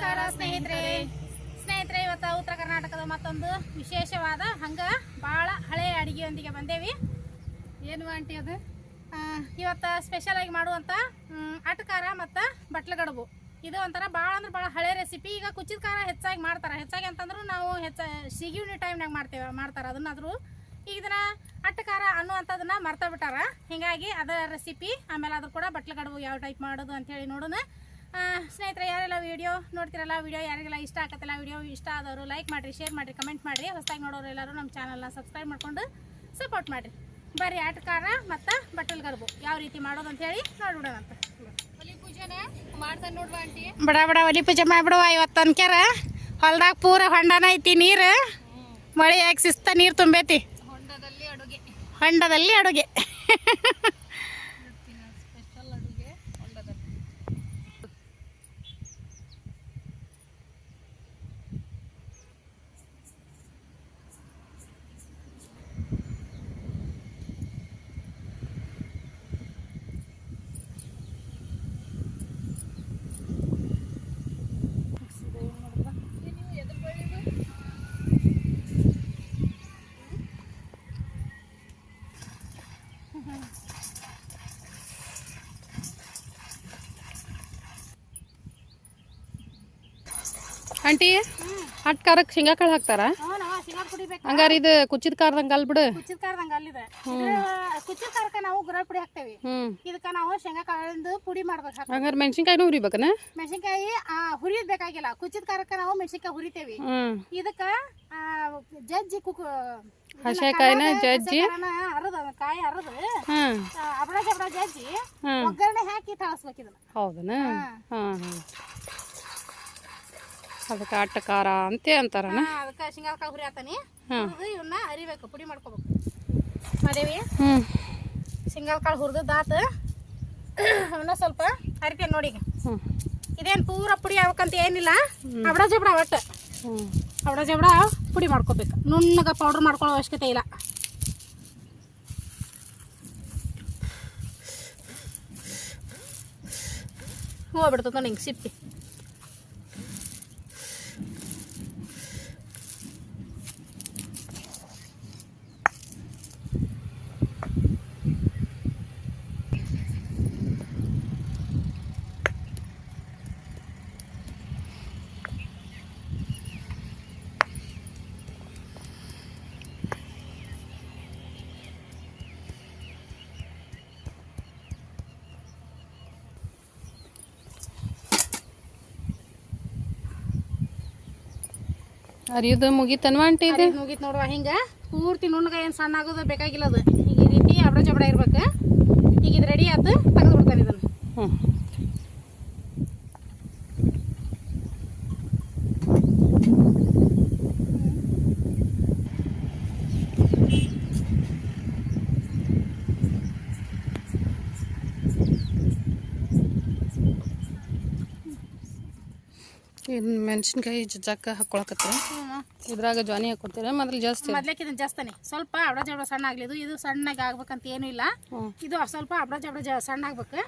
ನಮಸ್ಕಾರ ಸ್ನೇಹಿತರೆ. ಸ್ನೇಹಿತರೆ ಇವತ್ತು ಉತ್ತರ ಕರ್ನಾಟಕದ ಮತ್ತೊಂದು ವಿಶೇಷವಾದ ಹಂಗ ಭಾಳ ಹಳೆಯ ಅಡುಗೆಯೊಂದಿಗೆ ಬಂದೇವಿ. ಏನು ಆಂಟಿ ಅದು? ಇವತ್ತು ಸ್ಪೆಷಲಾಗಿ ಮಾಡುವಂಥ ಅಟ್ಕಾರ ಮತ್ತು ಬಟ್ಲಗಡಬು. ಇದು ಒಂಥರ ಭಾಳ ಅಂದ್ರೆ ಭಾಳ ಹಳೆ ರೆಸಿಪಿ ಈಗ ಕುಚ್ಚಿದ ಖಾರ ಹೆಚ್ಚಾಗಿ ಮಾಡ್ತಾರೆ. ಹೆಚ್ಚಾಗಿ ಅಂತಂದ್ರೂ ನಾವು ಹೆಚ್ಚ ಸಿಗಿವ್ನಿ ಟೈಮ್ನಾಗ ಮಾಡ್ತೇವೆ ಮಾಡ್ತಾರೆ ಅದನ್ನಾದರೂ. ಈಗ ಇದನ್ನ ಅಟ್ಟಕಾರ ಅನ್ನುವಂಥದನ್ನ ಮರ್ತಾ ಬಿಟ್ಟಾರ. ಹೀಗಾಗಿ ಅದರ ರೆಸಿಪಿ ಆಮೇಲೆ ಅದ್ರ ಕೂಡ ಬಟ್ಲಗಡಬು ಯಾವ ಟೈಪ್ ಮಾಡೋದು ಅಂತೇಳಿ ನೋಡೋಣ. ಸ್ನೇಹಿತರೆ ಯಾರೆಲ್ಲ ವೀಡಿಯೋ ನೋಡ್ತಿರಲ್ಲ ವೀಡಿಯೋ ಯಾರಿಗೆಲ್ಲ ಇಷ್ಟ ಆಗತ್ತಲ್ಲ ವೀಡಿಯೋ ಇಷ್ಟ ಆದವರು ಲೈಕ್ ಮಾಡಿರಿ ಶೇರ್ ಮಾಡಿರಿ ಕಮೆಂಟ್ ಮಾಡಿರಿ. ಹೊಸದಾಗಿ ನೋಡೋರು ಎಲ್ಲರೂ ನಮ್ಮ ಚಾನಲ್ನ ಸಬ್ಸ್ಕ್ರೈಬ್ ಮಾಡ್ಕೊಂಡು ಸಪೋರ್ಟ್ ಮಾಡಿರಿ. ಬರ್ರಿ ಆಟಕಾರ ಮತ್ತು ಬಟ್ಟಲ್ ಗರ್ಬು. ಯಾವ ರೀತಿ ಮಾಡೋದು ಅಂತ ಹೇಳಿ ನೋಡ್ಬಿಡೋಣ ಅಂತ. ಒಲಿ ಪೂಜೆನ ಮಾಡ್ತಾನೆ ನೋಡುವ ಆಂಟಿ. ಬಡ ಬಡ ಒಲಿ ಪೂಜೆ ಮಾಡಿಬಿಡುವ ಇವತ್ತು ಅನ್ಕ್ಯಾರ. ಹೊಲ್ದಾಗ ಪೂರ ಹೊಂಡನ ಐತಿ ನೀರು. ಮಳೆ ಯಾಕೆ ಸಿಸ್ತ ನೀರು ತುಂಬೈತಿ? ಹೊಂಡದಲ್ಲಿ ಅಡುಗೆ. ಹೊಂಡದಲ್ಲಿ ಅಡುಗೆ ಇವತ್ತಿನ ಸ್ಪೆಷಲ್ ಅಡುಗೆ ಹೊಂಡದಲ್ಲಿ ನೀವು ಎದ್ರ ಬೆಳೆಯೋದು ಆಂಟಿ ಅಟ್ ಖಾರಕ್ಕೆ ಶೇಂಗಾ ಕಾಳು ಹಾಕ್ತಾರ? ಹಂಗಾರ ಇದು ಕುಚ್ಚಿದ ಖಾರದಂಗೆ ಅಲ್ಬಿಡು ಕುಚ್ಚಿದ ಖಾರದಂಗೆ ಅಲ್ಲಿದೆ. ಕುಚ್ಚಿದ ಖಾರಕ್ಕ ನಾವು ಗುರಳ್ ಪುಡಿ ಹಾಕ್ತೇವೆ. ಇದಕ್ಕ ನಾವು ಶೇಂಗಾ ಕಾಳಿಂದು ಪುಡಿ ಮಾಡ್ಬೇಕು ಹಂಗಾರ ಮೆಣಸಿನ್ಕಾಯಿನೂ ಹುರಿಬೇಕನ? ಮೆಣಸಿನ್ಕಾಯಿ ಹುರಿಯದ್ ಬೇಕಾಗಿಲ್ಲ. ಕುಚ್ಚಿದ ಖಾರಕ್ಕ ನಾವು ಮೆಣಸಿನ್ಕಾಯಿ ಹುರಿತೇವಿ. ಇದಕ್ಕ ಜಜ್ಜಿ ಕುಕ್ ಹಸೆಕಾಯಿನ ಜಜ್ಜಿ. ಅರದ ಕಾಯಿ ಅರದು ಅಬಡ ಜಬಡ ಜಜ್ಜಿ ಒಗ್ಗರಣೆ ಹಾಕಿ ತಾಳಿಸ್ಬೇಕು ಇದನ್ನ. ಹೌದನ? ಹಾ. ಹಾಂ ಅದಕ್ಕೆ ಅಟ್ಟ ಖಾರ ಅಂತೆ ಅಂತಾರನ? ಅದಕ್ಕೆ ಶೇಂಗಾ ಕಾಯಿ ಹುರಿ ಆತಾನೆ. ಇವನ್ನ ಅರಿಬೇಕು ಪುಡಿ ಮಾಡ್ಕೋಬೇಕು. ಮಾಡೇವಿ? ಶೇಂಗಾ ಕಾಳು ಹುರಿದಾತ ಅವನ್ನ ಸ್ವಲ್ಪ ಅರಿತೇನೆ ನೋಡಿ ಇದೇನು ಪೂರ ಪುಡಿ ಆಗ್ಬೇಕಂತ ಏನಿಲ್ಲ. ಅಬಡ ಜಬಡ ಒಟ್ಟು. ಅವಡ ಜಬಡ ಪುಡಿ ಮಾಡ್ಕೋಬೇಕು. ನುಣ್ಣಗ ಪೌಡ್ರ್ ಮಾಡ್ಕೊಳ್ಳೋ ಅವಶ್ಯಕತೆ ಇಲ್ಲ. ಹೂವು ಬಿಡ್ತದ ನಿಂಗೆ ಸಿಪ್ಪಿ. ಅರಿಯೋದು ಮುಗೀತನ್ವ ಇದು? ಮುಗೀತು ನೋಡುವ ಹಿಂಗೆ ಪೂರ್ತಿ ನುಣ್ಣಗ ಏನು ಸಣ್ಣ ಆಗೋದು ಬೇಕಾಗಿಲ್ಲ ಅದು. ಈಗ ಈ ರೀತಿ ಅಬಡ ಜಬಡ ಇರ್ಬೇಕು. ಈಗ ಇದು ರೆಡಿ ಆಯ್ತು ತೆಗೆದು ಬಿಡ್ತಾನೆ ಇದನ್ನು. ಹ್ಮ್. ಇನ್ನು ಮೆಣಸಿನ್ಕಾಯಿ ಜಜ್ಜಾಕ ಹಾಕೊಳಕತ್ತೀರ? ಇದ್ರಾಗ ಜ್ವಾನಿ ಹಾಕೊತೀರ? ಮೊದಲು ಜಾಸ್ತಿ. ಮೊದ್ಲಕ್ಕಿಂತ ಜಾಸ್ತಾನೆ. ಸ್ವಲ್ಪ ಅಬಡ ಜಬಡ ಸಣ್ಣ ಆಗ್ಲಿ ಇದು ಸಣ್ಣಗೆ ಆಗ್ಬೇಕಂತ ಏನೂ ಇಲ್ಲ. ಇದು ಸ್ವಲ್ಪ ಅಬಡ ಜಬಡ ಜ ಸಣ್ಣ ಆಗ್ಬೇಕು.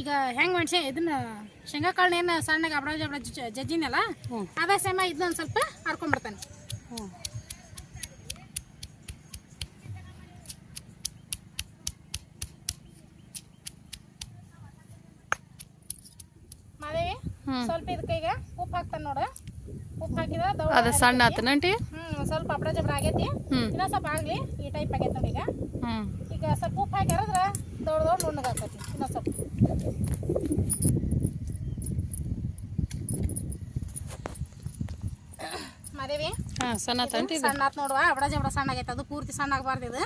ಈಗ ಹೆಂಗೆ ಮೆಣಸಿನ ಇದನ್ನ ಶೇಂಗಾ ಕಾಳನ್ನ ಏನು ಸಣ್ಣಗೆ ಅಬಡ ಜಬಡ ಜಜ್ಜಿನಲ್ಲ. ಅದೇ ಸೇಮ ಇದನ್ನ ಸ್ವಲ್ಪ ಹರ್ಕೊಂಡ್ಬಿಡ್ತಾನೆ. ಹ್ಮ್ ಮಾದೇವಿ ಹ್ಮ್. ಸ್ವಲ್ಪ ಇದಕ್ಕೆ ಈಗ ಉಪ್ಪು ಹಾಕ್ತಾನೆ ನೋಡ. ಉಪ್ಪು ಹಾಕಿದ ಅದ ಸಣ್ಣ ಆತನ ಆಂಟಿ ಸ್ವಲ್ಪ ಅಪಡ ಜಬಡ ಆಗೈತಿ. ಹ್ಮ್. ಇನ್ನೊಂದ್ ಸ್ವಲ್ಪ ಆಗ್ಲಿ ಈ ಟೈಪ್ ಆಗೈತೆ ನೋಡಿ ಈಗ. ಈಗ ಸ್ವಲ್ಪ ಉಪ್ಪು ಹಾಕಿ ಹರಿದ್ರೆ ದೊಡ್ಡ ದೊಡ್ಡ ನುಣ್ಣಗಾಕತಿ ಇನ್ನೊಂದ್ ಸ್ವಲ್ಪ. ಮಾದೇವಿ ಸಣ್ಣ ಸಣ್ಣ ನೋಡುವ ಅಬಡ ಜಬಡ ಸಣ್ಣ ಆಗೈತೆ ಅದು ಪೂರ್ತಿ ಸಣ್ಣ ಆಗಬಾರ್ದು ಇದು.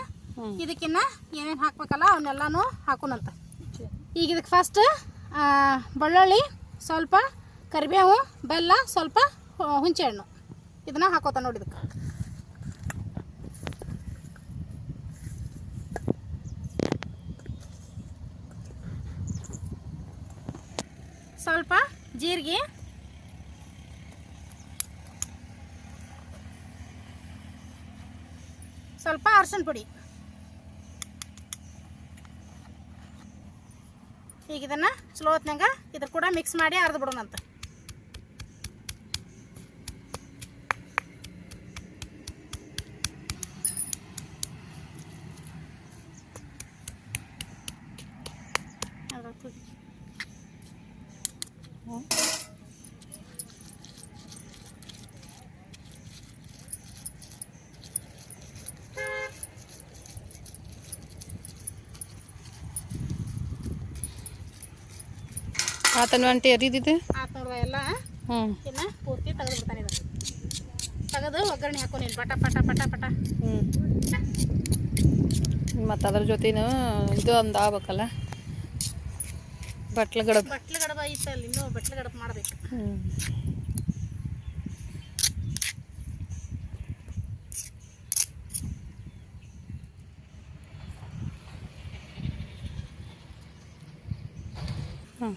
ಇದಕ್ಕಿನ್ನ ಏನೇನು ಹಾಕ್ಬೇಕಲ್ಲ ಅವನ್ನೆಲ್ಲಾನು ಹಾಕೋಣಂತ ಈಗ ಇದಕ್ಕೆ ಫಸ್ಟ್ ಬೆಳ್ಳುಳ್ಳಿ ಸ್ವಲ್ಪ ಕರಿಬೇವು, ಬೆಲ್ಲ, ಸ್ವಲ್ಪ ಹು- ಹುಂಚೆ ಹಣ್ಣು ಇದನ್ನ ಹಾಕೋತ ನೋಡಿ ಇದಕ್ಕೆ. ಸ್ವಲ್ಪ ಜೀರಿಗೆ. ಸ್ವಲ್ಪ ಅರ್ಶಿನ ಪುಡಿ. ಈಗ ಇದನ್ನು ಸ್ಲೋ ಹೊತ್ನಾಗ ಇದ್ರ ಕೂಡ ಮಿಕ್ಸ್ ಮಾಡಿ ಅರ್ದು ಬಿಡೋಣಂತ ಹ್ಞೂ ಆತನ ಅಂಟಿ ಅರಿದಿದೆ? ಆತ್ ನೋಡುವ ಎಲ್ಲ. ಹ್ಞೂ ಇನ್ನು ಪೂರ್ತಿ ತೆಗೆದು ಬಿಡ್ತಾನೆ ಇದು ತೆಗೆದು ಒಗ್ಗರಣೆ ಹಾಕೋ ನೀನು ಪಟ ಪಟ ಪಟ ಪಟ. ಹ್ಞೂ ಮತ್ತು ಅದ್ರ ಜೊತೆನೂ ಇದು ಒಂದು ಆಗ್ಬೇಕಲ್ಲ? ಬಟ್ಲು ಗಡಬ ಬಟ್ಲು ಗಡಬ ಐತಲ್ಲ ಇನ್ನೂ ಬಟ್ಲು ಗಡಬ ಮಾಡ್ಬೇಕು. ಹ್ಞೂ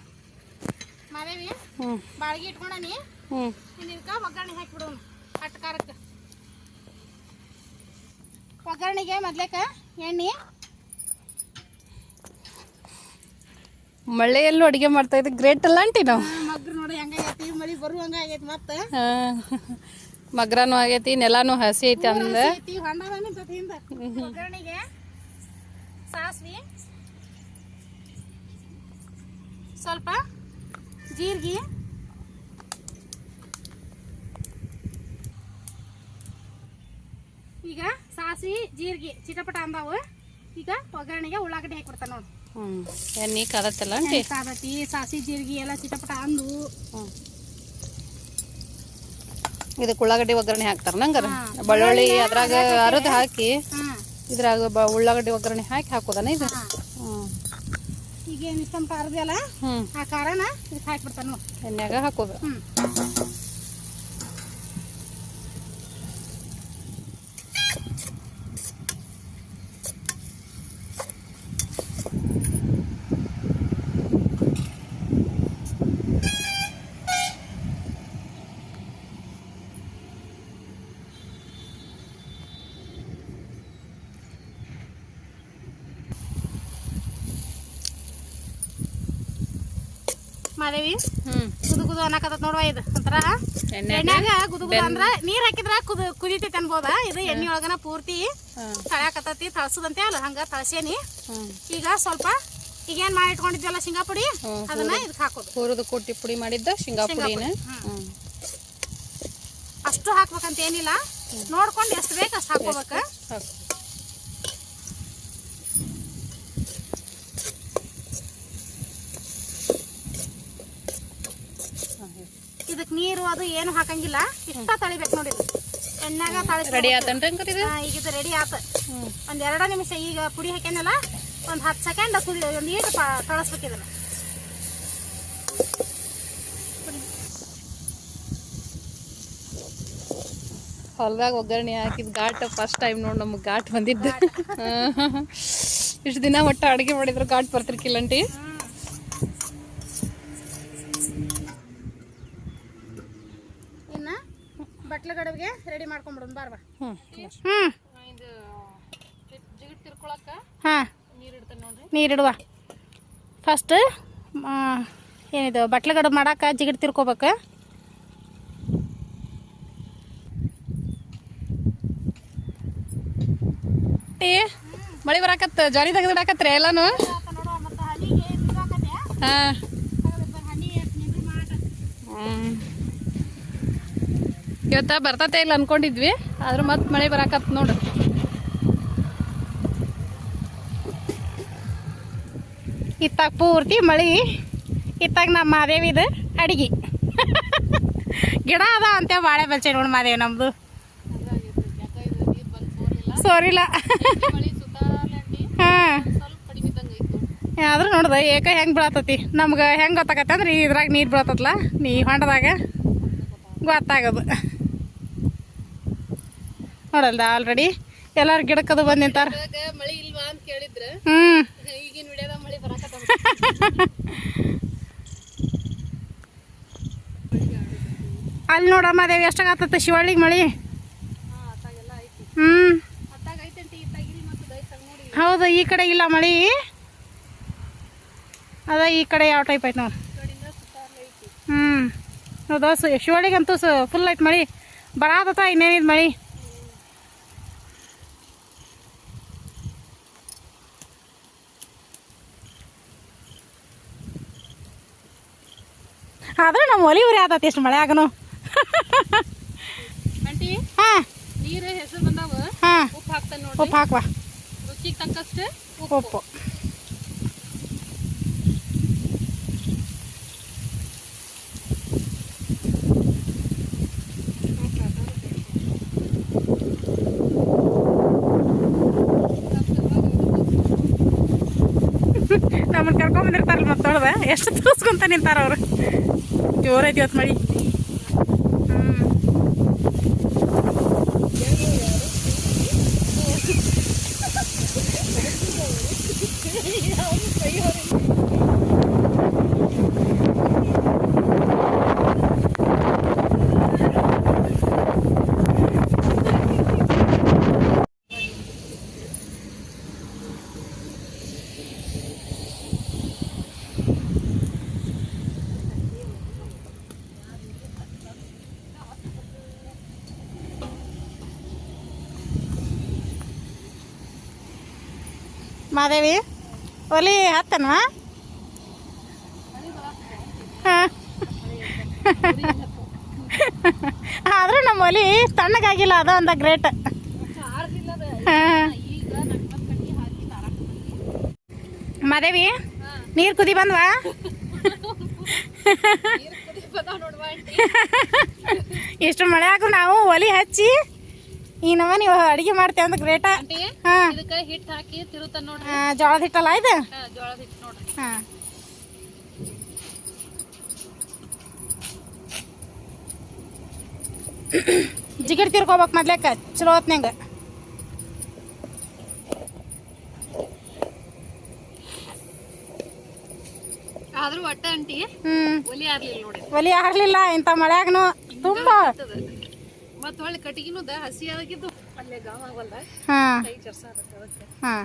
ಮಾದೇವಿ ಹ್ಞೂ ಬಾಳ್ಗಿ ಇಟ್ಕೊಂಡನಿ. ಹ್ಞೂ ಇದಕ್ಕೆ ಒಗ್ಗರಣೆ ಹಾಕಿಬಿಡೋನು ಅಟ್ ಖಾರಕ್ಕೆ ಒಗ್ಗರಣೆಗೆ ಮೊದ್ಲೇಕ ಎಣ್ಣೆ. ಮಳೆಯಲ್ಲೂ ಅಡುಗೆ ಮಾಡ್ತಾ ಇದ್ದೆ. ಗ್ರೇಟ್ ಅಲ್ಲ ಅಂಟಿ ನಾವು? ಮಗ್ರು ನೋಡಿ ಹೆಂಗಾಗೈತಿ ಮಳಿ ಬರುವಂಗ ಆಗೈತಿ ಮತ್ತೆ. ಮಗ್ರಾನು ಆಗೈತಿ ನೆಲಾನು ಹಸಿ ಐತಿ ಅಂದ ಒಗ್ಗರಣೆಗೆ ಸಾಸ್ವಿ ಸ್ವಲ್ಪ ಜೀರಿಗೆ ಈಗ ಸಾಸಿ ಜೀರಿಗೆ ಚಿಟಪಟ ಅಂದಾವು ಈಗ ಒಗ್ಗರಣೆಗೆ ಉಳ್ಳಾಗಡ್ಡಿ ಹಾಕಿಬಿಡ್ತಾನೆ ನೋಡಿ. ಹ್ಞೂ ಎಣ್ಣೆ ಕಾದತ್ತಲ್ಲ ಆಂಟಿ ಕಾದತಿ ಸಾಸಿ ಜೀರಿಗೆ ಎಲ್ಲ ಚಿಟಪಟ ಅಂದು. ಹ್ಞೂ ಇದಕ್ಕೆ ಉಳ್ಳಾಗಡ್ಡಿ ಒಗ್ಗರಣೆ ಹಾಕ್ತಾರ ನಂಗಾರ? ಬಳ್ಳುಳ್ಳಿ ಅದ್ರಾಗ ಅರದ ಹಾಕಿ ಇದ್ರಾಗ ಬ ಉಳ್ಳಾಗಡ್ಡಿ ಒಗ್ಗರಣೆ ಹಾಕಿ ಹಾಕೋದನ ಇದು? ಹ್ಞೂ ಈಗ ಏನು ಇಷ್ಟೊಂದು ಖಾರದಲ್ಲ ಹ್ಞೂ ಆ ಖಾರನ ಇದಕ್ಕೆ ಹಾಕ್ಬಿಡ್ತಾನೆ ನೋಡಿ. ಎಣ್ಣೆಗ ಹಾಕೋದು. ಹ್ಞೂ ಹ್ಞೂ ಕುದು ಕುದು ಅನ್ನಕತ್ತ ನೋಡುವ ಇದು. ಒಂಥರ ಎಣ್ಣೆ ಎಣ್ಣೆಗ? ಕುದು ಕುದು ಅಂದ್ರ ನೀರ್ ಹಾಕಿದ್ರ ಕುದು ಕುದಿತೈತಿ ಅನ್ಬೋದ? ಇದು ಎಣ್ಣೆ ಒಳಗನ ಪೂರ್ತಿ ಹಾಂ. ತಳಸುದಂತೆ ಅಲ್ಲ ಹಂಗ ತಳ್ಸೇನಿ. ಈಗ ಸ್ವಲ್ಪ ಈಗ ಏನ್ ಮಾಡಿ ಇಟ್ಕೊಂಡಿದ್ವಲ್ಲ ಶೇಂಗಾ ಪುಡಿ ಅದನ್ನ ಇದಕ್ಕೆ ಹಾಕೋದು. ಹುರಿದು ಕೊಟ್ಟಿ ಪುಡಿ ಮಾಡಿದ್ದ ಶೇಂಗಾ ಪುಡಿನ ಅಷ್ಟು ಹಾಕ್ಬೇಕಂತ ಏನಿಲ್ಲ. ನೋಡ್ಕೊಂಡು ಎಷ್ಟು ಬೇಕು ಅಷ್ಟು ಹಾಕೋಬೇಕು ನೀರು ಅದು ಏನು ಹಾಕಂಗಿಲ್ಲ. ಇಷ್ಟ ತಳಿಬೇಕು ನೋಡಿ. ಎಣ್ಣೆಗ ತಾಳ ರೆಡಿ ಆತನ್ರಿ ಈಗ ಇದು ರೆಡಿ ಆತ. ಒಂದ್ ಎರಡ ನಿಮಿಷ ಈಗ ಪುಡಿ ಹಾಕ್ಯಾನಲ್ಲ ಒಂದ್ ಹತ್ತು ಸೆಕೆಂಡ್ ಕುಡಿ ಒಂದು ಈಗ ಕಳಿಸ್ಬೇಕು ಇದನ್ನ. ಹೊಲ್ದಾಗ ಒಗ್ಗರಣೆ ಹಾಕಿದ್ ಘಾಟ್ ಫಸ್ಟ್ ಟೈಮ್ ನೋಡಿ ನಮಗೆ ಘಾಟ್ ಬಂದಿದ್ದ. ಇಷ್ಟು ದಿನ ಒಟ್ಟು ಅಡುಗೆ ಮಾಡಿದ್ರು ಘಾಟ್ ಬರ್ತಿರ್ಕಿಲ್ಲ ಆಂಟಿ ಇನ್ನ ಬಟ್ಲ ಗಡವಿಗೆ ರೆಡಿ ಮಾಡ್ಕೊಂಡ್ಬಿಡೋಣ ಬಾರ್ವಾ ಹ್ಞೂ ಹ್ಮ್. ಇದು ಜಿಗಿಟ್ ತಿರ್ಕೊಳಕ್ಕ ಹಾ. ನೀರು ಇಡ್ತೇನೆ ನೋಡ್ರಿ. ನೀರಿಡುವ ಫಸ್ಟ್ ಏನಿದು ಬಟ್ಲು ಗಡಬ್ ಮಾಡಾಕ ಜಿಗಿಟ್ ತಿರ್ಕೋಬೇಕು. ಟೀ ಮಳೆ ಬರಾಕತ್ತ ಜಾರಿ ತೆಗೆದಿಡಾಕತ್ರಿ ಎಲ್ಲಾನು? ಹಾಂ. ಇವತ್ತ ಬರ್ತತೆ ಇಲ್ಲ ಅನ್ಕೊಂಡಿದ್ವಿ, ಆದ್ರೂ ಮತ್ತೆ ಮಳೆ ಬರಾಕತ್ ನೋಡು ಇತ್ತಾಗ ಪೂರ್ತಿ ಮಳಿ, ಇತ್ತಾಗ ನಮ್ಮ ಮಾದೇವಿದು ಅಡಿಗೆ. ಗಿಡ ಅದ ಅಂತ ಬಾಳೆ ಬಲ್ಚೆ ನೋಡಿ ಮಾದೇವಿ ನಮ್ದು. ಸೋರಿಲ್ಲ. ಹಾಂ. ಆದ್ರೂ ನೋಡ್ದ ಏಕ ಹೆಂಗ್ ಬೀಳತತಿ? ನಮ್ಗೆ ಹೆಂಗ್ ಗೊತ್ತಾಗತ್ತೆ ಅಂದ್ರೆ ಇದ್ರಾಗ ನೀರು ಬೀಳತ್ತಲ್ಲ ನೀ ಹೊಂಡದಾಗ ಗೊತ್ತಾಗದು. ನೋಡಲ್ದ ಆಲ್ರೆಡಿ ಎಲ್ಲಾರು ಗಿಡಕ್ಕದು ಬಂದು ನಿಂತಾರ? ಇವಾಗ ಮಳಿ ಇಲ್ವಾ ಅಂತ ಕೇಳಿದ್ರ. ಹ್ಮ್. ಈಗಿನ ಮಳಿ ಬರಾಕತ್ತ ಅಲ್ಲಿ ನೋಡಮ್ಮ ದೇವಿ ಎಷ್ಟಾಗತ್ತ ಶಿವಳ್ಳಿಗೆ ಮಳಿ? ಹ್ಮ್. ಹೌದು ಈ ಕಡೆ ಇಲ್ಲ ಮಳಿ. ಅದ ಈ ಕಡೆ ಯಾವ ಟೈಪ್ ಐತೆ ನೋಡಿ. ಹ್ಮ್. ಹೌದಾ ಶಿವಳ್ಳಿಗಂತೂ ಫುಲ್ ಐತೆ ಮಳಿ. ಬರಾದತ್ತ ಇನ್ನೇನಿದ್ ಮಳಿ. ಆದ್ರೆ ನಮ್ಮ ಒಲಿ ಉರಿ ಆತತಿ ಎಷ್ಟು ಮಳೆಯಾಗನು. ಆಂಟಿ ಹಾಂ. ನೀರು ಹೆಸರು ಬಂದಾವ? ಹಾಂ. ಉಪ್ಪು ಹಾಕ್ತಾನೆ ನೋಡಿ ಉಪ್ಪು ಹಾಕುವ. ರುಚಿಗೆ ತಕ್ಕಷ್ಟು ಉಪ್ಪು. ನಮ್ಮನ್ನ ಕರ್ಕೊಂಬಂದಿರ್ತಾರಲ್ಲ ಮತ್ತೊಳ್ದ ಮತ್ತೆ ತೊಳ್ದ ಎಷ್ಟು ತೋರಿಸ್ಕೊಂತ ನಿಂತಾರ ಅವ್ರು? ಜೋರೈತಿ ಇವತ್ತು ಮಳಿ ಹ್ಮ್ ಮಾದೇವಿ ಒಲಿ ಹತ್ತನ್ವಾ? ಹಾಂ. ಆದರೂ ನಮ್ಮ ಒಲಿ ತಣ್ಣಗಾಗಿಲ್ಲ ಅದ ಒಂದ ಗ್ರೇಟ್. ಹಾಂ. ಹಾಕಿ ಮಾದೇವಿ ನೀರು ಕುದಿ ಬಂದ್ವಾ ಇಷ್ಟು ಮಳೆ ಆಗು ನಾವು ಒಲಿ ಹಚ್ಚಿ ಈ ನಮ್ಮ ನೀವು ಅಡಿಗೆ ಮಾಡ್ತೇವೆ ಅಂದ್ರೆ ಗ್ರೇಟ? ಹಾಂ. ಇದಕ್ಕ ಹಿಟ್ ಹಾಕಿ ತಿರುತ್ತ ನೋಡ್ರಿ. ಜೋಳದ ಹಿಟ್ಟಲ್ಲ ಇದು? ಜೋಳದ ಹಿಟ್ಟು ನೋಡ್ರಿ. ಹಾ. ಜಿಗಿಟ್ ತಿರ್ಕೋಬೇಕು ಮೊದ್ಲೇಕ ಚಲೋ ಹೊತ್ನಂಗ ಆದ್ರೂ ಒಟ್ಟ ಹ್ಮ್. ಒಲಿ ಆಗ್ಲಿಲ್ಲ ನೋಡಿ ಒಲಿ ಆಗ್ಲಿಲ್ಲ ಇಂಥ ಮಳೆಯಾಗನು ತುಂಬ ಮತ್ತ ಹೊಳ್ಳಿ ಕಟ್ಟಿಗಿನೂ ದ ಹಸಿ ಆಗಿದ್ದು. ಅಲ್ಲೇ ಗಾವ ಆಗಲ್ಲ ಹಾಂ. ಕೈ ಚರ್ಸ ಅದಕ್ಕೆ ಹಾಂ.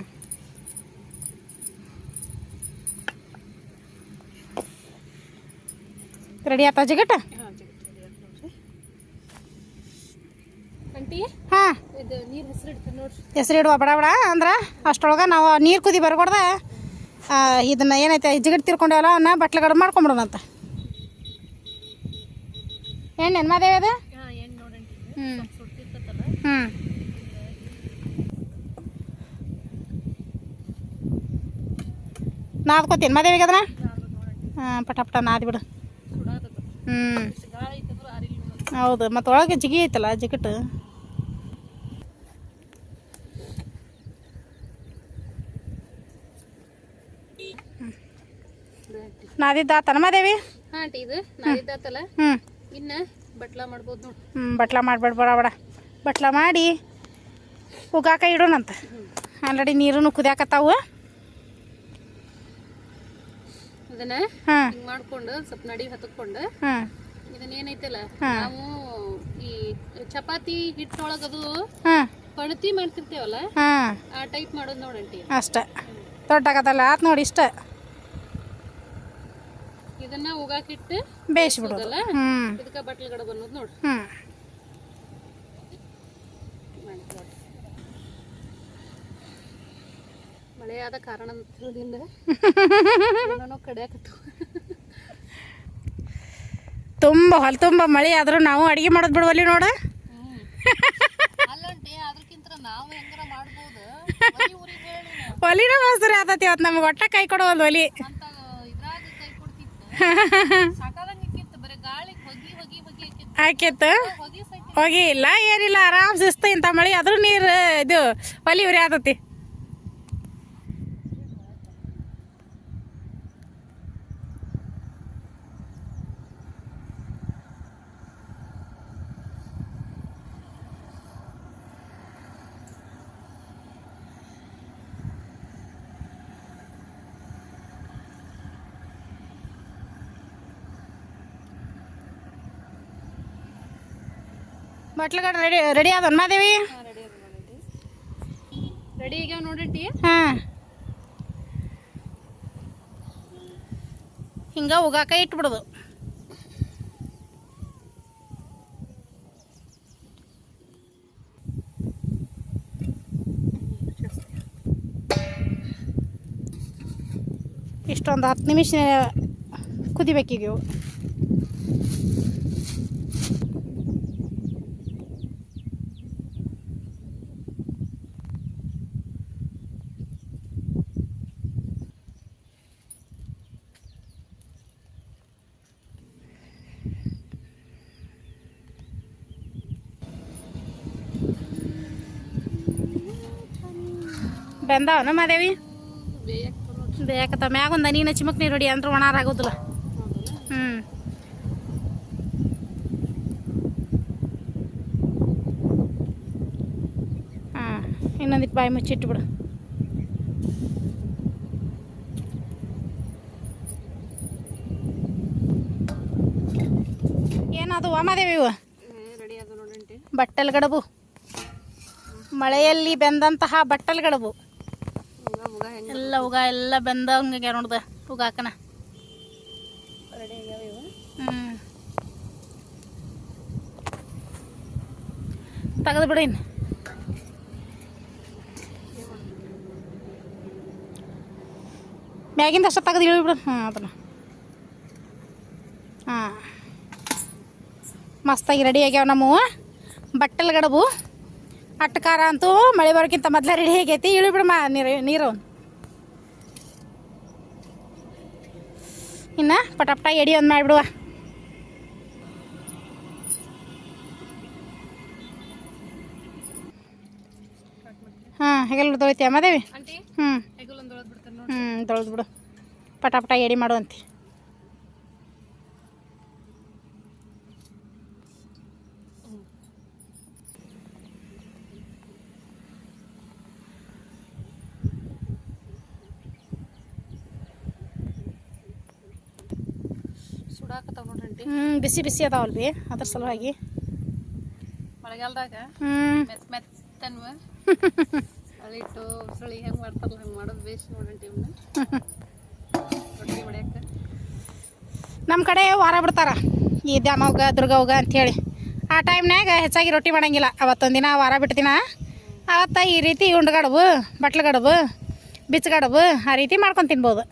ರೆಡಿ ಆತ ಜಗಟ ಹಾ ಹೆಸರು ಇಡುವ ಬಡ ಬಡ ಅಂದ್ರೆ ಅಷ್ಟೊಳಗ ನಾವು ನೀರು ಕುದಿ ಬರ್ಕೊಡ್ದ ಇದನ್ನ ಏನೈತೆ ಜಿಗಟ್ ತಿರ್ಕೊಂಡೇವಲ್ಲ ಅವನ್ನ ಬಟ್ಲಗಡ ಮಾಡ್ಕೊಂಬಿಡೋಣಂತ. ಅಂತ ಮಾದೇವಿ ಅದು? ಹ್ಞೂ ನಾದ್ಕೋತೀನಿ ಮಾದೇವಿಗೆ ಅದನ್ನ ಹಾಂ ಪಟ ಪಟ ನಾದಿ ಬಿಡು. ಸುಡಾತದ ಹ್ಞೂ ಹೌದು. ಮತ್ತು ಒಳಗೆ ಜಿಗಿ ಐತಲ್ಲ ಜಿಗಟ್. ನಾದಿದ್ದಾತನ ಮದೇವಿ? ಹಾ ಇದು. ನಾದಿದ್ದಾತಲ್ಲ? ಹ್ಞೂ ಇನ್ನ? ಬಟ್ಲಾ ಮಾಡ್ಬೋದು ನೋಡ್ರಿ ಹ್ಞೂ ಬಟ್ಲ ಮಾಡ್ಬೇಡ ಬಡ ಬಟ್ಲ ಮಾಡಿ ಉಗಾಕ ಇಡೋಣಂತ. ಆಲ್ರೆಡಿ ನೀರು ಕುದಿಯಾಕತ್ತಾವು. ಅದನ್ನ ಹಾಂ. ಹಿಂಗ್ ಮಾಡ್ಕೊಂಡು ಸ್ವಲ್ಪ ನಡಿ ಹತ್ಕೊಂಡು ಇದನ್ನ ಏನೈತಲ್ಲ ನಾವು ಈ ಚಪಾತಿ ಹಿಟ್ಟೊಳಗದು ಪಣತಿ ಮಾಡ್ತಿರ್ತೇವಲ್ಲ ಆ ಟೈಪ್ ಮಾಡೋದು ನೋಡಂಟಿ ಅಷ್ಟ. ದೊಡ್ಡಾಗದಲ್ಲ ಆತ್ ನೋಡಿ ಇಷ್ಟ. ಇದನ್ನ ಉಗಾಕಿಟ್ಟು ಬೇಯಿಸ್ಬಿಡೋದು. ಬಿಡೋದಲ್ಲ ಹ್ಞೂ ಇದಕ್ಕ ಬಟ್ಲಗಡ ಗಡ ಹ್ಞೂ ಮಾಡಿ ಮಳೆಯಾದ ಕಾರಣದಿಂದ ಏನೋ ಕಡಿಯಾಕತ್ತು. ತುಂಬ ಹೊಲ ತುಂಬ ಮಳೆ ಆದ್ರೂ ನಾವು ಅಡಿಗೆ ಮಾಡೋದು ಬಿಡುವಲ್ಲಿ ನೋಡ. ಅದಕ್ಕಿಂತ ನಾವು ಹೆಂಗಾರ ಮಾಡ್ಬೋದು? ಒಲಿನ ಮಸ್ತ್ರಿ ಆತತಿ ಅವತ್ ನಮ್ಗೆ ಒಟ್ಟ ಕೈ ಕೊಡೋವಲ್ದು ಒಲಿ ಹೊಗಿ ಸಹಿತ ಹೋಗಿ ಇಲ್ಲ ಏನಿಲ್ಲ ಆರಾಮ್ ಸಿಸ್ತ ಇಂಥ ಮಳಿ. ಆದ್ರೂ ನೀರು ಇದು ಒಲಿ ಉರಿ ಆತತಿ. ಬಟ್ಲಗಡ ರೆಡಿ ರೆಡಿ ಆದನ್ ಮಾದೇವಿ ರೆಡಿ ಈಗ ನೋಡಂಟಿ ಹಾಂ. ಹಿಂಗೆ ಉಗಾಕ ಇಟ್ಬಿಡೋದು. ಇಷ್ಟೊಂದು ಹತ್ತು ನಿಮಿಷ ಕುದಿಬೇಕೀಗ ಇವು. ಬೆಂದಾವನ ಮಾದೇವಿ ಬೇಕತ್ತ ಮ್ಯಾಗ ಒಂದು ನೀನು ಚಿಮಕ್ ನೀರು ಹೊಡಿ ಅಂದ್ರೆ ಒಣಾರಾಗೋದಿಲ್ಲ ಹ್ಞೂ ಹಾಂ ಇನ್ನೊಂದಿಟ್ಟು ಬಾಯಿ ಮುಚ್ಚಿಟ್ಬಿಡು. ಏನದು ಮಾದೇವಿ ಇವು? ರೆಡಿ ಆದ ನೋಡಂಟಿ ಬಟ್ಟಲ್ ಗಡಬು ಮಳೆಯಲ್ಲಿ ಬೆಂದಂತಹ ಬಟ್ಟಲ್ ಗಡಬು ಮುಗ ಮುಗ ಹೆಂಗೆ ಎಲ್ಲ ಉಗ ಎಲ್ಲ ಬೆಂದಂಗೆ ನೋಡ್ದ ಆಗ್ಯಾವ ಇವು? ಹ್ಮ್. ತೆಗೆದು ಬಿಡು ಮ್ಯಾಗಿಂದ ಅಷ್ಟ ತೆಗೆದು ಇಳಿ ಬಿಡು. ಹಾಂ ಅದನ್ನು. ಹಾಂ. ಮಸ್ತಾಗಿ ರೆಡಿ ಆಗ್ಯಾವ ನಮ್ಮ ಬಟ್ಟಲ್ ಗಡಬು. ಅಟ್ಟಕಾರ ಅಂತೂ ಮಳೆ ಬರೋಕ್ಕಿಂತ ಮೊದಲೇ ರೆಡಿ ಆಗೈತಿ. ಇಳಿ ಬಿಡಮ್ಮ ಮಾ ನೀರು ನೀರು. ಇನ್ನು ಪಟಪಟ ಎಡಿ ಒಂದು ಮಾಡಿಬಿಡುವ. ಹಾಂ ಹೆಗಲ್ ತೊಳಿತೀಯ ಅಮ್ಮದೇವಿ ಹ್ಞೂ ಹ್ಞೂ ತೊಳೆದು ಬಿಡು. ಪಟಾಪಟ ಎಡಿ ಮಾಡುವಂತೆ ಸುಡಾಕತ್ತಾವ ನೋಡ್ರಿ ಆಂಟಿ ಹ್ಞೂ ಬಿಸಿ ಬಿಸಿ ಅದಾವಲ್ಲ ಬಿ ಅದ್ರ ಸಲುವಾಗಿ. ಮಳೆಗಾಲದಾಗ? ಅಳಿಟ್ಟು ಉಸಳಿ ಹೆಂಗೆ ಮಾಡ್ತಾರಲ್ಲ ಹಂಗೆ ಮಾಡೋದು ಬೇಸ್ ನೋಡಂಟಿ ಇವನ್ನ ರೊಟ್ಟಿ ನಮ್ಮ ಕಡೆ ವಾರ ಬಿಡ್ತಾರ. ಈ ದ್ಯಾಮವ್ಗ ದುರ್ಗವ್ಗ ಅಂಥೇಳಿ ಆ ಟೈಮ್ನಾಗ ಹೆಚ್ಚಾಗಿ ರೊಟ್ಟಿ ಮಾಡಂಗಿಲ್ಲ. ಅವತ್ತೊಂದು ದಿನ ವಾರ ಬಿಟ್ಟಿನ ಅವತ್ತ ಈ ರೀತಿ ಉಂಡ್ಗಡಬು ಬಟ್ಲಗಡಬು ಬಿಚ್ಚಗಡಬು ಆ ರೀತಿ ಮಾಡ್ಕೊಂಡು ತಿನ್ಬೋದು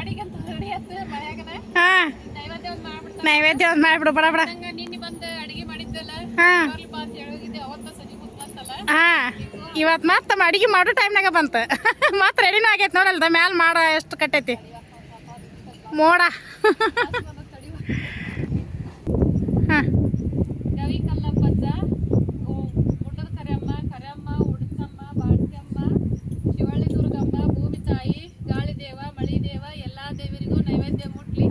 ಅಡಿಗಂತ ರೆಡಿ ಆಯ್ತು ಮಳ್ಯಾಗನ ಹಾಂ. ನೈವೇದ್ಯ ಒಂದ್ ಮಾಡ್ಬಿಡು ಬಡ ಬಡ. ಇವತ್ ಹಾಂ. ಹಾಂ. ಮತ್ತೆ ಅಡಿಗೆ ಮಾಡೋ ಟೈಮ್ನಾಗ ಬಂತು. ಮತ್ತೆ ರೆಡಿನೂ ಆಗೈತಿ ನೋಡಲ್ದ ಮ್ಯಾಲೆ ಮಾಡ ಎಷ್ಟು ಕಟ್ಟೈತಿ. ಮೋಡ ಹಾಂ ಗವಿ ಕಲ್ಲಪ್ಪಜ್ಜ ಗುಡ್ಡದ ಕರಿಯಮ್ಮ ಕರಿಯಮ್ಮ ಉಡುಕಮ್ಮ ಬಾಡ್ಕಮ್ಮ ಶಿವಳ್ಳಿ ದುರ್ಗಮ್ಮ ಭೂಮಿ ತಾಯಿ ಗಾಳಿ ದೇವ ಮಳಿ ದೇವ ಎಲ್ಲಾ ದೇವರಿಗೂ ನೈವೇದ್ಯ ಮುಟ್ಲಿ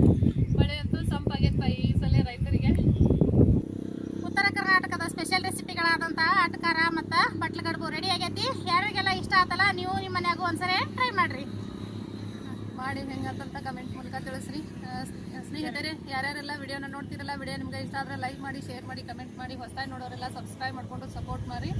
ಮಳೆ ಅಂತೂ ಸಂಪಾಗೈತೆ ಈ ಸಲ ರೈತರಿಗೆ ಉತ್ತರ ಕರ್ನಾಟಕದ ಸ್ಪೆಷಲ್ ರೆಸಿಪಿಗಳಾದಂಥ ಅಟ್ಕಾರ ಮತ್ತು ಬಟ್ಲಗಡ್ಬು ರೆಡಿ ಆಗೈತಿ ಯಾರಿಗೆಲ್ಲ ಇಷ್ಟ ಆತಲ್ಲ ನೀವು ನಿಮ್ಮ ಮನ್ಯಾಗೂ ಒಂದ್ಸರಿ ಟ್ರೈ ಮಾಡಿರಿ ಮಾಡಿ ಹೆಂಗಂತ ಕಮೆಂಟ್ ಮೂಲಕ ತಿಳಿಸ್ರಿ ಆ, ಸ್ನೇಹಿತರೆ ಯಾರ್ಯಾರೆಲ್ಲ ವಿಡಿಯೋನ ನೋಡ್ತಿರಲ್ಲ ವಿಡಿಯೋ ನಿಮ್ಗೆ ಇಷ್ಟ ಆದ್ರೆ ಲೈಕ್ ಮಾಡಿ ಶೇರ್ ಮಾಡಿ ಕಮೆಂಟ್ ಮಾಡಿ ಹೊಸದಾಗಿ ನೋಡೋರೆಲ್ಲ ಸಬ್ಸ್ಕ್ರೈಬ್ ಮಾಡ್ಕೊಂಡು ಸಪೋರ್ಟ್ ಮಾಡಿ.